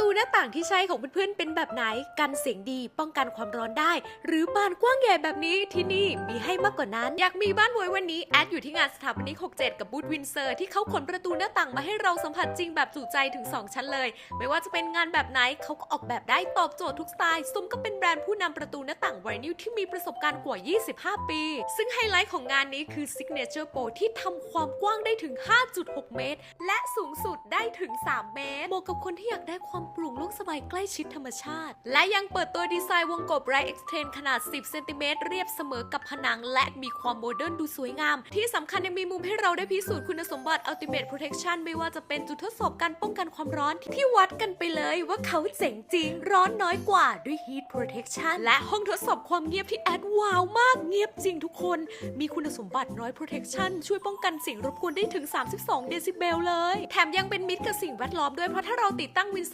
ตูหน้าต่างที่ใช้ของเพื่อนๆเป็นแบบไหน กันเสียงดีป้องกันความร้อนได้ หรือบานกว้างใหญ่แบบนี้ที่นี่มีให้มากกว่านั้น อยากมีบ้านไว้วันนี้แอดอยู่ที่งานสถาปนิก 67 กับบูธวินเซอร์ที่เขาขนประตูหน้าต่างมาให้เราสัมผัสจริงแบบจุใจถึง 2 ชั้นเลย ไม่ว่าจะเป็นงานแบบไหนเขาก็ออกแบบได้ตอบโจทย์ทุกสไตล์สมก็เป็นแบรนด์ผู้นำประตูหน้าต่างไวนิลที่มีประสบการณ์กว่า 25 ปี ซึ่งไฮไลท์ของงานนี้คือ Signature Pro ที่ทำความกว้างได้ถึง 5.6 เมตร และสูงสุดได้ถึง 3 เมตรเหมาะกับคนที่อยากได้ความปร่งล่งสบายใกล้ชิดธรรมชาติ และยังเปิดตัวดีไซน์วงกบ Right Extend ขนาด 10 เซนติเมตรเรียบเสมอกับผนัง และมีความโมเดิร์นดูสวยงาม ที่สำคัญยังมีมุมให้เราได้พิสูจน์คุณสมบัติ Ultimate Protection ไม่ว่าจะเป็นจุดทดสอบการป้องกันความร้อนที่วัดกันไปเลยว่าเขาเจ๋งจริง ร้อนน้อยกว่าด้วย Heat Protection และห้องทดสอบความเงียบที่แอดว้าวมากเงียบจริงทุกคน มีคุณสมบัติน้อย Protection ช่วยป้องกันเสียงรบกวนได้ถึง 32 เดซิเบลเลย แถมยังเป็นมิตรกับสิ่งแวดล้อมด้วยเพราะถ้าเราติดตั้งวิน